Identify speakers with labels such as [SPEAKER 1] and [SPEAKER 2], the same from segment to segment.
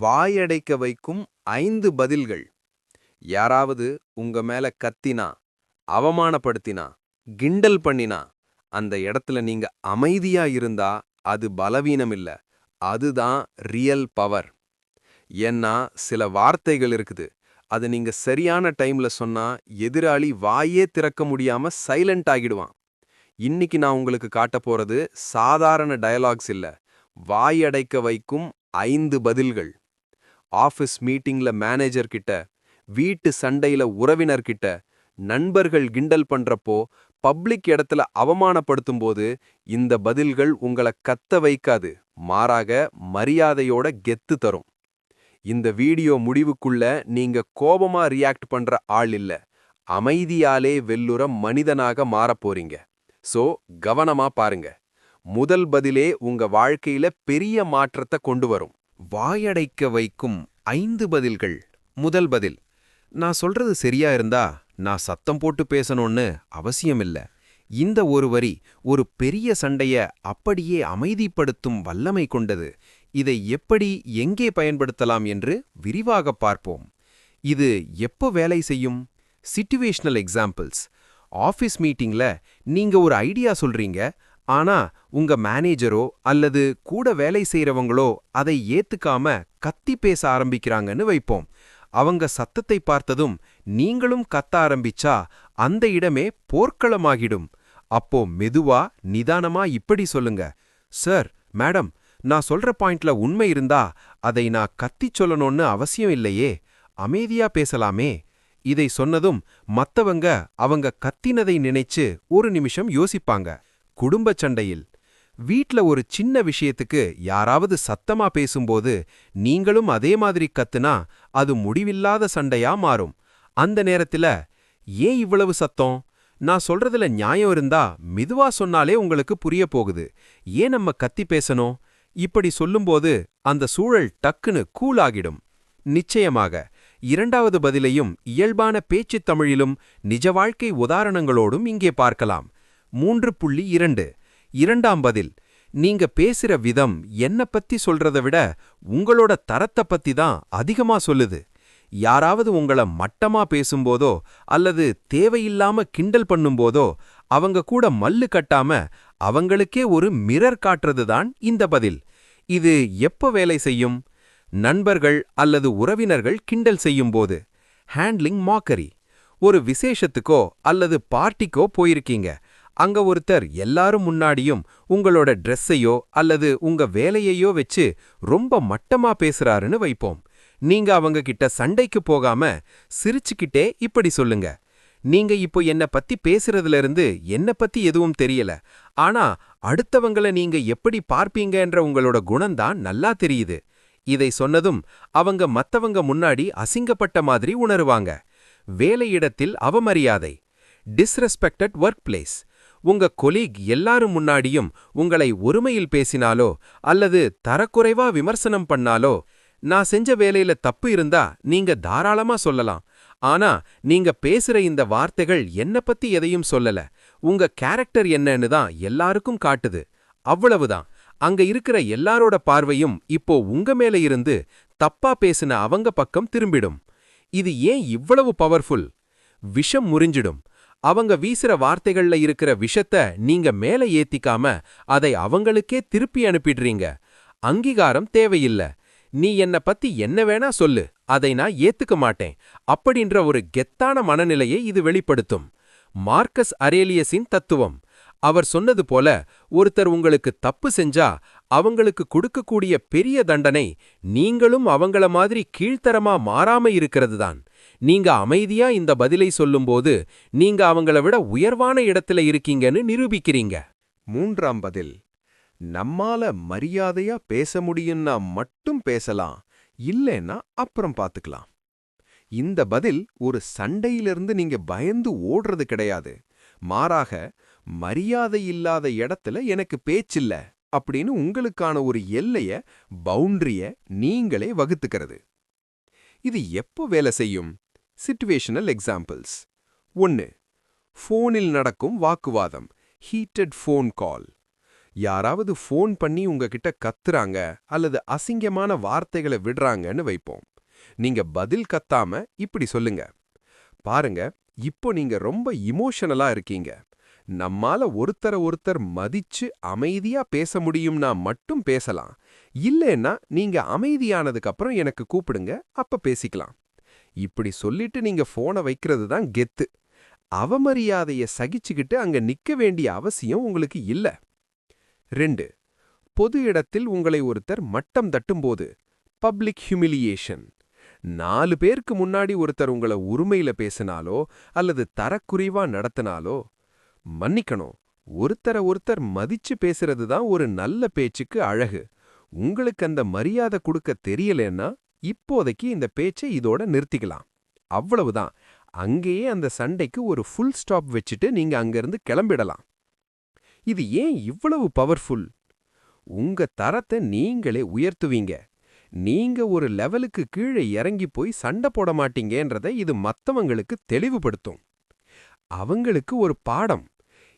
[SPEAKER 1] வாயடைக்க வைக்கும் ஐந்து பதில்கள். யாராவது உங்க மேல கத்தினா அவமானப்படுத்தினா கிண்டல் பண்ணினா அந்த இடத்துல நீங்க அமைதியா இருந்தா அது பலவீனம் இல்ல. அதுதான் ரியல் பவர் ஏன்னா சில வார்த்தைகள் இருக்குது. அது நீங்க சரியான டைம்ல சொன்னா எதிராளி வாயே திறக்க முடியாம சைலண்ட் ஆகிடுவான். இன்னைக்கு நான் உங்களுக்கு காட்ட போறது சாதாரண டயலாக்ஸ் இல்ல. வாயடைக்க வைக்கும் ஐந்து பதில்கள். ஆஃபீஸ் மீட்டிங்ல மேனேஜர் கிட்ட வீட்டு சண்டையில உறவினர் கிட்ட நண்பர்கள் கிண்டல் பண்றப்போ பப்ளிக் இடத்துல அவமானப்படுத்தும் போது இந்த பதில்கள் உங்களை கத்த வைக்காது மாறாக மரியாதையோட கெத்து தரும். இந்த வீடியோ முடிவுக்குள்ள நீங்க கோபமா ரியாக்ட் பண்ற ஆள் இல்ல அமைதியாலே வெல்லுற மனிதனாக மாறப் போறீங்க. சோ கவனமா பாருங்க. முதல் பதிலே உங்க வாழ்க்கையில பெரிய மாற்றத்தை கொண்டு வரும். வாயடைக்க வைக்கும் ஐந்து பதில்கள். முதல் பதில் நான் சொல்றது சரியா இருந்தா நான் சத்தம் போட்டு பேசணும்னு அவசியமில்ல. இந்த ஒரு வரி ஒரு பெரிய சண்டைய அப்படியே அமைதிப்படுத்தும் வல்லமை கொண்டது. இதை எப்படி எங்கே பயன்படுத்தலாம் என்று விரிவாக பார்ப்போம். இது எப்போ வேலை செய்யும்? சிட்டுவேஷனல் எக்ஸாம்பிள்ஸ் ஆஃபீஸ் மீட்டிங்ல நீங்க ஒரு ஐடியா சொல்றீங்க ஆனா உங்க மேனேஜரோ அல்லது கூட வேலை செய்றவங்களோ அதை ஏத்துக்காம கத்தி பேச ஆரம்பிக்கிறாங்கன்னு வைப்போம். அவங்க சத்தத்தை பார்த்ததும் நீங்களும் கத்த ஆரம்பிச்சா அந்த இடமே போர்க்களமாகிடும். அப்போ மெதுவா நிதானமா இப்படி சொல்லுங்க. சார் மேடம் நான் சொல்ற பாயிண்ட்ல உண்மை இருந்தா அதை நான் கத்திச் சொல்லணும்னு அவசியம் இல்லையே. அமைதியா பேசலாமே. இதை சொன்னதும் மத்தவங்க அவங்க கத்தினதை நினைச்சு ஒரு நிமிஷம் யோசிப்பாங்க. குடும்பச் சண்டையில். வீட்ல ஒரு சின்ன விஷயத்துக்கு யாராவது சத்தமா பேசும்போது நீங்களும் அதே மாதிரி கத்துனா அது முடிவில்லாத சண்டையா மாறும். அந்த நேரத்துல ஏன் இவ்வளவு சத்தம்? நான் சொல்றதுல நியாயம் இருந்தா மெதுவா சொன்னாலே உங்களுக்கு புரிய போகுது. ஏன் நம்ம கத்தி பேசணும்? இப்படி சொல்லும்போது அந்த சூழல் டக்குன்னு கூலாகிடும் நிச்சயமாக இரண்டாவது பதிலையும் இயல்பான பேச்சுத் தமிழிலும் நிஜ வாழ்க்கை உதாரணங்களோடும் இங்கே பார்க்கலாம். மூன்று புள்ளி இரண்டு. இரண்டாம் பதில் நீங்க பேசுற விதம் என்ன பத்தி சொல்றத விட உங்களோட தரத்தை பத்தி தான் அதிகமா சொல்லுது. யாராவது உங்கள மட்டமா பேசும்போதோ அல்லது தேவையில்லாம கிண்டல் பண்ணும்போதோ அவங்க கூட மல்லு கட்டாம அவங்களுக்கே ஒரு மிரர் காட்டுறது தான் இந்த பதில். இது எப்ப வேலை செய்யும்? நண்பர்கள் அல்லது உறவினர்கள் கிண்டல் செய்யும்போது. ஹேண்ட்லிங் மாக்கரி ஒரு விசேஷத்துக்கோ அல்லது பார்ட்டிக்கோ போயிருக்கீங்க. அங்க ஒருத்தர் எல்லாரும் முன்னாடியும் உங்களோட ட்ரெஸ்ஸையோ அல்லது உங்க வேலையையோ வச்சு ரொம்ப மட்டமா பேசுறாருன்னு வைப்போம். நீங்க அவங்க கிட்ட சண்டைக்கு போகாம சிரிச்சுக்கிட்டே இப்படி சொல்லுங்க. நீங்க இப்போ என்ன பத்தி பேசுறதுல இருந்து என்ன பத்தி எதுவும் தெரியல. ஆனா அடுத்தவங்கள நீங்க எப்படி பார்ப்பீங்கன்ற உங்களோட குணம்தான் நல்லா தெரியுது. இதை சொன்னதும் அவங்க மத்தவங்க முன்னாடி அசிங்கப்பட்ட மாதிரி உணருவாங்க. வேலையிடத்தில் அவமரியாதை. டிஸ்ரெஸ்பெக்டட் ஒர்க் பிளேஸ் உங்க கொலீக் எல்லாரும் முன்னாடியும் உங்களை ஒருமையில் பேசினாலோ அல்லது தரக்குறைவா விமர்சனம் பண்ணாலோ நான் செஞ்ச வேலையில தப்பு இருந்தா நீங்க தாராளமா சொல்லலாம். ஆனா நீங்க பேசுற இந்த வார்த்தைகள் என்ன பத்தி எதையும் சொல்லல. உங்க கேரக்டர் என்னன்னு தான் எல்லாருக்கும் காட்டுது. அவ்வளவுதான். அங்க இருக்கிற எல்லாரோட பார்வையும் இப்போ உங்க மேல இருந்து தப்பா பேசின அவங்க பக்கம் திரும்பிடும். இது ஏன் இவ்வளவு பவர்ஃபுல் விஷம் முறிஞ்சிடும். அவங்க வீசுற வார்த்தைகள்ல இருக்கிற விஷத்த நீங்க மேல ஏத்திக்காம அதை அவங்களுக்கே திருப்பி அனுப்பிடுறீங்க. அங்கீகாரம் தேவையில்ல. நீ என்ன பத்தி என்ன வேணா சொல்லு அதை நான் ஏத்துக்க மாட்டேன் அப்படின்ற ஒரு கெத்தான மனநிலையை இது வெளிப்படுத்தும். மார்க்கஸ் அரேலியஸின் தத்துவம். அவர் சொன்னது போல ஒருத்தர் உங்களுக்கு தப்பு செஞ்சா அவங்களுக்கு கொடுக்கக்கூடிய பெரிய தண்டனை நீங்களும் அவங்கள மாதிரி கீழ்த்தரமா மாறாம இருக்கிறது தான். நீங்க அமைதியா இந்த பதிலை சொல்லும்போது நீங்க அவங்கள விட உயர்வான இடத்துல இருக்கீங்கன்னு நிரூபிக்கிறீங்க.
[SPEAKER 2] மூன்றாம் பதில் நம்மால மரியாதையா பேச முடியும்னா மட்டும் பேசலாம் இல்லைன்னா அப்புறம் பார்த்துக்கலாம் இந்த பதில் ஒரு சண்டையிலிருந்து நீங்க பயந்து ஓடுறது கிடையாது. மாறாக மரியாதை இல்லாத இடத்துல எனக்கு பேச்சில்ல அப்படின்னு உங்களுக்கான ஒரு எல்லைய பவுண்டரிய நீங்களே வகுத்துக்கிறது. இது எப்போ வேலை செய்யும்? சிட்டுவேஷனல் எக்ஸாம்பிள்ஸ் ஒன்று ஃபோனில் நடக்கும் வாக்குவாதம் ஹீட்டட் ஃபோன் கால் யாராவது ஃபோன் பண்ணி உங்ககிட்ட கத்துறாங்க அல்லது அசிங்கமான வார்த்தைகளை விடுறாங்கன்னு வைப்போம். நீங்க பதில் கத்தாம இப்படி சொல்லுங்க. பாருங்க இப்போ நீங்க ரொம்ப இமோஷனலா இருக்கீங்க. நம்மால ஒருத்தர ஒருத்தர் மதிச்சு அமைதியா பேச முடியும்னா மட்டும் பேசலாம். இல்லைன்னா நீங்க அமைதியானதுக்கு அப்புறம் எனக்கு கூப்பிடுங்க அப்ப பேசிக்கலாம். இப்படி சொல்லிட்டு நீங்க போனை வைக்கிறது தான் கெத்து. அவமரியாதைய சகிச்சுக்கிட்டு அங்க நிக்க வேண்டிய அவசியம் உங்களுக்கு இல்ல. ரெண்டு பொது இடத்தில் உங்களை ஒருத்தர் மட்டம் தட்டும்போது பப்ளிக் ஹியூமிலியேஷன் நாலு பேருக்கு முன்னாடி ஒருத்தர் உங்களை உரிமையில பேசினாலோ அல்லது தரக்குறைவா நடத்தினாலோ மன்னிக்கணும். ஒருத்தர ஒருத்தர் மதிச்சு பேசுறது தான் ஒரு நல்ல பேச்சுக்கு அழகு. உங்களுக்கு அந்த மரியாதை கொடுக்க தெரியலன்னா இப்போதைக்கு இந்த பேச்சை இதோட நிறுத்திக்கலாம். அவ்வளவுதான். அங்கேயே அந்த சண்டைக்கு ஒரு ஃபுல் ஸ்டாப் வச்சுட்டு நீங்க அங்கிருந்து கிளம்பிடலாம். இது ஏன் இவ்வளவு பவர்ஃபுல் உங்க தரத்தை நீங்களே உயர்த்துவீங்க. நீங்க ஒரு லெவலுக்கு கீழே இறங்கி போய் சண்டை போட மாட்டீங்கன்றதை இது மத்தவங்களுக்கு தெளிவுபடுத்தும். அவங்களுக்கு ஒரு பாடம்.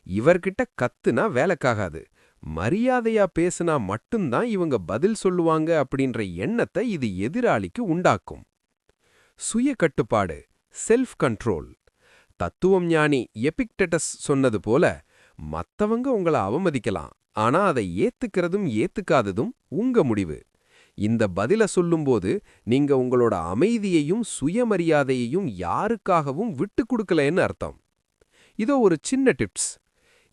[SPEAKER 2] இவர்கிட்ட கத்துனா வேலைக்காகாது. மரியாதையா பேசுனா மட்டும்தான் இவங்க பதில் சொல்லுவாங்க அப்படின்ற எண்ணத்தை இது எதிராளிக்கு உண்டாக்கும். சுய கட்டுப்பாடு செல்ஃப் கண்ட்ரோல் தத்துவம் ஞானி எபிக்டெட்டஸ் சொன்னது போல மத்தவங்க உங்களை அவமதிக்கலாம் ஆனா அதை ஏத்துக்கிறதும் ஏத்துக்காததும் உங்க முடிவு. இந்த பதில சொல்லும்போது நீங்க உங்களோட அமைதியையும் சுயமரியாதையையும் யாருக்காகவும் விட்டு கொடுக்கலன்னு அர்த்தம். இதோ ஒரு சின்ன டிப்ஸ்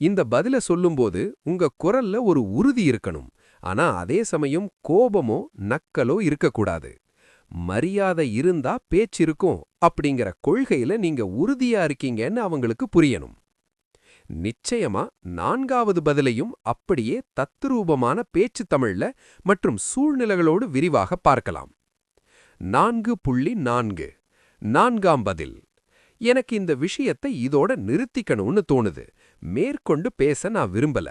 [SPEAKER 2] இந்த பதில சொல்லும்போது உங்க குரல்ல ஒரு உறுதி இருக்கணும். ஆனா அதே சமயம் கோபமோ நக்கலோ இருக்கக்கூடாது. மரியாதை இருந்தா பேச்சு இருக்கும் அப்படிங்கிற கொள்கையில நீங்க உறுதியா இருக்கீங்கன்னு அவங்களுக்கு புரியணும். நிச்சயமா நான்காவது பதிலையும் அப்படியே தத்துரூபமான பேச்சு தமிழ்ல மற்றும் சூழ்நிலைகளோடு விரிவாக பார்க்கலாம். நான்கு புள்ளி நான்கு. நான்காம் பதில். எனக்கு இந்த விஷயத்தை இதோட நிறுத்திக்கணும்னு தோணுது. மேற்கொண்டு பேச நான் விரும்பல.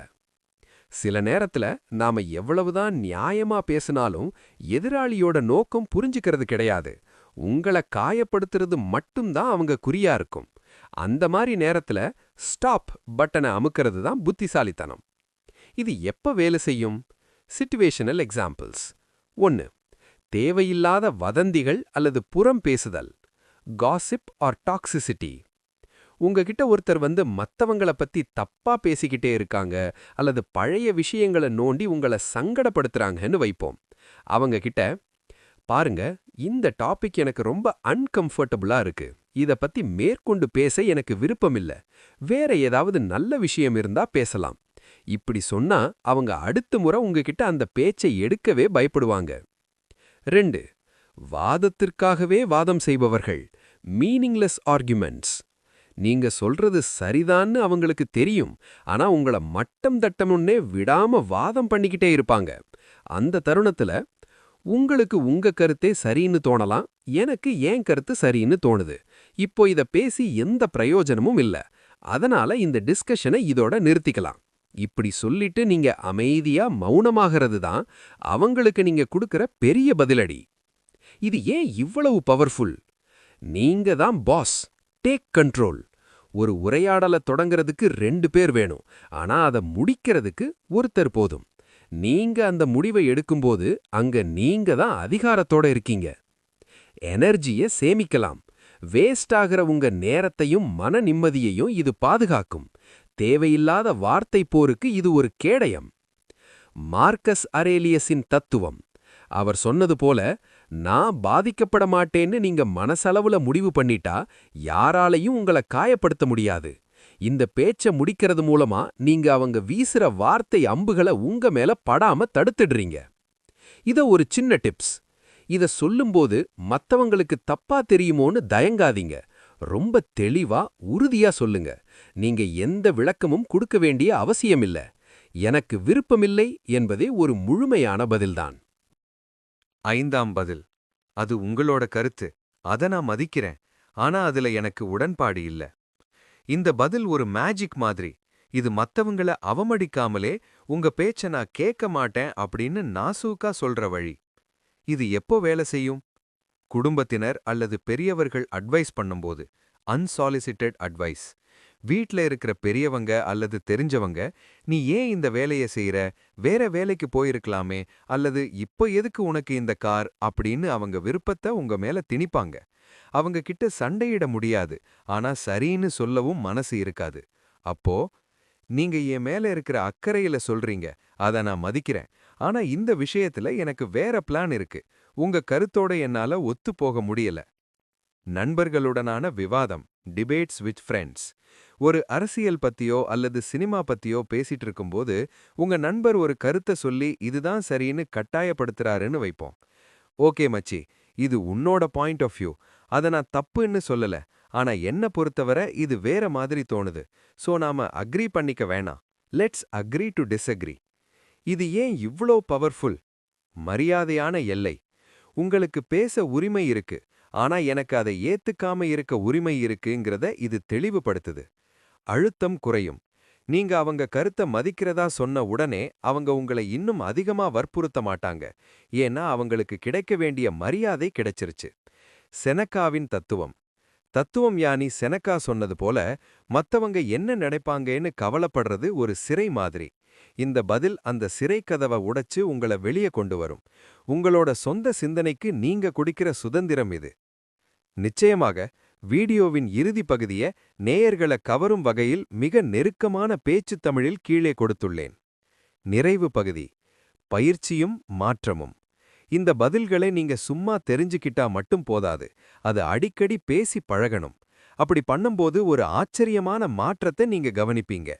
[SPEAKER 2] சில நேரத்துல நாம எவ்வளவுதான் நியாயமா பேசினாலும் எதிராளியோட நோக்கம் புரிஞ்சுக்கிறது கிடையாது. உங்களை காயப்படுத்துறது மட்டும்தான் அவங்க குறியா இருக்கும். அந்த மாதிரி நேரத்துல ஸ்டாப் பட்டனை அமுக்கிறது தான் புத்திசாலித்தனம். இது எப்ப வேலை செய்யும்? சிச்சுவேஷனல் எக்ஸாம்பிள்ஸ் ஒன்று தேவையில்லாத வதந்திகள் அல்லது புறம் பேசுதல். காசிப் ஆர் டாக்ஸிசிட்டி உங்ககிட்ட ஒருத்தர் வந்து மத்தவங்கள பத்தி தப்பா பேசிக்கிட்டே இருக்காங்க அல்லது பழைய விஷயங்களை நோண்டி உங்களை சங்கடப்படுத்துறாங்கன்னு வைப்போம். அவங்க கிட்ட பாருங்க இந்த டாபிக் எனக்கு ரொம்ப அன்கம்ஃபர்டபுளா இருக்கு. இத பத்தி மேற்கொண்டு பேச எனக்கு விருப்பமில்ல. வேற ஏதாவது நல்ல விஷயம் இருந்தா பேசலாம். இப்படி சொன்னா அவங்க அடுத்த முறை உங்ககிட்ட அந்த பேச்சை எடுக்கவே பயப்படுவாங்க. ரெண்டு வாதத்திற்காகவே வாதம் செய்பவர்கள். மீனிங்லெஸ் ஆர்குமெண்ட்ஸ் நீங்க சொல்றது சரிதான்னு அவங்களுக்கு தெரியும். ஆனா உங்கள மட்டம் தட்டமுன்னே விடாம வாதம் பண்ணிக்கிட்டே இருப்பாங்க. அந்த தருணத்துல உங்களுக்கு உங்க கருத்தே சரின்னு தோணலாம் எனக்கு ஏன் கருத்து சரின்னு தோணுது? இப்போ இத பேசி எந்த பிரயோஜனமும் இல்ல. அதனால இந்த டிஸ்கஷனை இதோட நிறுத்திக்கலாம். இப்படி சொல்லிட்டு நீங்க அமைதியா மௌனமாகிறது தான் அவங்களுக்கு நீங்க கொடுக்கிற பெரிய பதிலடி. இது ஏன் இவ்வளவு பவர்ஃபுல் நீங்க தான் பாஸ் டேக் கண்ட்ரோல் ஒரு உரையாடலை தொடங்குறதுக்கு ரெண்டு பேர் வேணும். ஆனா அதை முடிக்கிறதுக்கு ஒருத்தர் போதும். நீங்க அந்த முடிவை எடுக்கும்போது அங்க நீங்க தான் அதிகாரத்தோட இருக்கீங்க. எனர்ஜிய சேமிக்கலாம். வேஸ்ட் ஆகிற உங்க நேரத்தையும் மன நிம்மதியையும் இது பாதுகாக்கும். தேவையில்லாத வார்த்தை போருக்கு இது ஒரு கேடயம். மார்க்கஸ் அரேலியஸின் தத்துவம். அவர் சொன்னது போல நான் பாதிக்கப்பட மாட்டேன்னு நீங்க மனசளவுல முடிவு பண்ணிட்டா யாராலையும் உங்களை காயப்படுத்த முடியாது. இந்த பேச்ச முடிக்கிறது மூலமா நீங்க அவங்க வீசுற வார்த்தை அம்புகளை உங்க மேல படாம தடுத்துடுறீங்க. இத ஒரு சின்ன டிப்ஸ். இத சொல்லும்போது மத்தவங்களுக்கு தப்பா தெரியுமோன்னு தயங்காதீங்க. ரொம்ப தெளிவா உறுதியா சொல்லுங்க. நீங்க எந்த விளக்கமும் கொடுக்க வேண்டிய அவசியமில்ல. எனக்கு விருப்பமில்லை என்பதே ஒரு முழுமையான பதில்தான்.
[SPEAKER 1] ஐந்தாம் பதில். அது உங்களோட கருத்து. அத நான் மதிக்கிறேன். ஆனா அதுல எனக்கு உடன்பாடு இல்ல. இந்த பதில் ஒரு மேஜிக் மாதிரி. இது மத்தவங்கள அவமடிக்காமலே உங்க பேச்ச நான் கேட்க மாட்டேன் அப்படின்னு நாசூக்கா சொல்ற வழி. இது எப்போ வேலை செய்யும்? குடும்பத்தினர் அல்லது பெரியவர்கள் அட்வைஸ் பண்ணும்போது. Unsolicited advice. வீட்ல இருக்கிற பெரியவங்க அல்லது தெரிஞ்சவங்க நீ ஏன் இந்த வேலைய செய்யற வேற வேலைக்கு போயிருக்கலாமே அல்லது இப்போ எதுக்கு உனக்கு இந்த கார்? அப்படின்னு அவங்க விருப்பத்தை உங்க மேல திணிப்பாங்க. அவங்க கிட்ட சண்டையிட முடியாது ஆனா சரின்னு சொல்லவும் மனசு இருக்காது. அப்போ நீங்க என் மேல இருக்கிற அக்கறையில சொல்றீங்க அத நான் மதிக்கிறேன். ஆனா இந்த விஷயத்துல எனக்கு வேற பிளான் இருக்கு. உங்க கருத்தோட என்னால ஒத்து போக முடியல. நண்பர்களுடனான விவாதம் டிபேட்ஸ் வித் ஃப்ரெண்ட்ஸ் ஒரு அரசியல் பத்தியோ அல்லது சினிமா பத்தியோ பேசிட்டு இருக்கும்போது உங்க நண்பர் ஒரு கருத்தை சொல்லி இதுதான் சரின்னு கட்டாயப்படுத்துறாருன்னு வைப்போம். ஓகே மச்சி இது உன்னோட பாயிண்ட் ஆஃப் வியூ. அதை நான் தப்புன்னு சொல்லல. ஆனா என்ன பொறுத்தவரை இது வேற மாதிரி தோணுது. சோ நாம அக்ரி பண்ணிக்க வேணாம். லெட்ஸ் அக்ரி டு டிஸ்அக்ரி இது ஏன் இவ்ளோ பவர்ஃபுல் மரியாதையான எல்லை. உங்களுக்கு பேச உரிமை இருக்கு. ஆனா எனக்கு அதை ஏத்துக்காம இருக்க உரிமை இருக்குங்கிறத இது தெளிவுபடுத்துது. அழுத்தம் குறையும். நீங்க அவங்க கருத்தை மதிக்கிறதா சொன்ன உடனே அவங்க உங்களை இன்னும் அதிகமா வற்புறுத்த மாட்டாங்க. ஏன்னா அவங்களுக்கு கிடைக்க வேண்டிய மரியாதை கிடைச்சிருச்சு. செனக்காவின் தத்துவம். தத்துவம் யானி செனக்கா சொன்னது போல மத்தவங்க என்ன நினைப்பாங்கன்னு கவலைப்படுறது ஒரு சிறை மாதிரி. இந்த பதில் அந்த சிறை கதவை உடைச்சு உங்கள வெளியே கொண்டு வரும். உங்களோட சொந்த சிந்தனைக்கு நீங்க குடிக்கிற சுதந்திரம் இது. நிச்சயமாக வீடியோவின் இறுதி பகுதிய நேயர்களை கவரும் வகையில் மிக நெருக்கமான பேச்சுத் தமிழில் கீழே கொடுத்துள்ளேன். நிறைவு பகுதி. பயிற்சியும் மாற்றமும். இந்த பதில்களை நீங்க சும்மா தெரிஞ்சுக்கிட்டா மட்டும் போதாது. அது அடிக்கடி பேசி பழகணும். அப்படி பண்ணும்போது ஒரு ஆச்சரியமான மாற்றத்தை நீங்க கவனிப்பீங்க.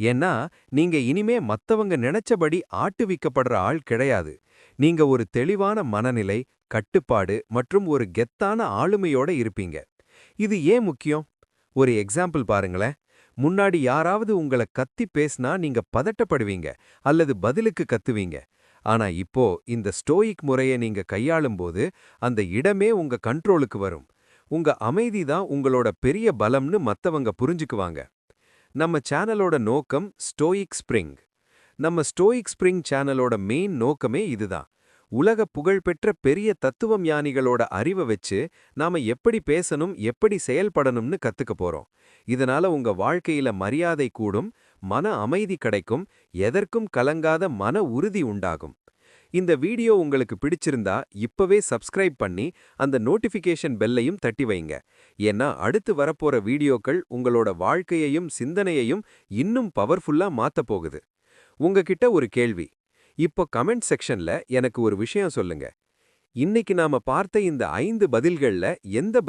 [SPEAKER 1] ஏன்னா நீங்க இனிமே மத்தவங்க நினைச்சபடி ஆட்டுவிக்கப்படுற ஆள் கிடையாது. நீங்க ஒரு தெளிவான மனநிலை கட்டுப்பாடு மற்றும் ஒரு கெத்தான ஆளுமையோட இருப்பீங்க. இது ஏன் முக்கியம்? ஒரு எக்ஸாம்பிள் பாருங்களேன். முன்னாடி யாராவது உங்கள கத்தி பேசினா நீங்க பதட்டப்படுவீங்க அல்லது பதிலுக்கு கத்துவீங்க. ஆனா இப்போ இந்த ஸ்டோயிக் முறையை நீங்க கையாளும் போது அந்த இடமே உங்க கண்ட்ரோலுக்கு வரும். உங்க அமைதி தான் உங்களோட பெரிய பலம்னு மத்தவங்க புரிஞ்சுக்குவாங்க. நம்ம சேனலோட நோக்கம் ஸ்டோயிக் ஸ்ப்ரிங் நம்ம ஸ்டோயிக் ஸ்ப்ரிங் சேனலோட மெயின் நோக்கமே இதுதான் உலக புகழ்பெற்ற பெரிய தத்துவம் ஞானிகளோட அறிவை வச்சு நாம எப்படி பேசணும் எப்படி செயல்படணும்னு கத்துக்க போறோம். இதனால உங்க வாழ்க்கையில மரியாதை கூடும் மன அமைதி கிடைக்கும் எதற்கும் கலங்காத மன உறுதி உண்டாகும். இந்த வீடியோ உங்களுக்கு பிடிச்சிருந்தா இப்பவே சப்ஸ்கிரைப் பண்ணி அந்த நோட்டிஃபிகேஷன் பெல்லையும் தட்டி வைங்க. ஏன்னா அடுத்து வரப்போற வீடியோக்கள் உங்களோட வாழ்க்கையையும் சிந்தனையையும் இன்னும் பவர்ஃபுல்லா மாத்த போகுது. உங்ககிட்ட ஒரு கேள்வி. இப்போ கமெண்ட் செக்ஷன்ல எனக்கு ஒரு விஷயம் சொல்லுங்க. இன்னைக்கு நாம பார்த்த இந்த ஐந்து பதில்கள்ல எந்த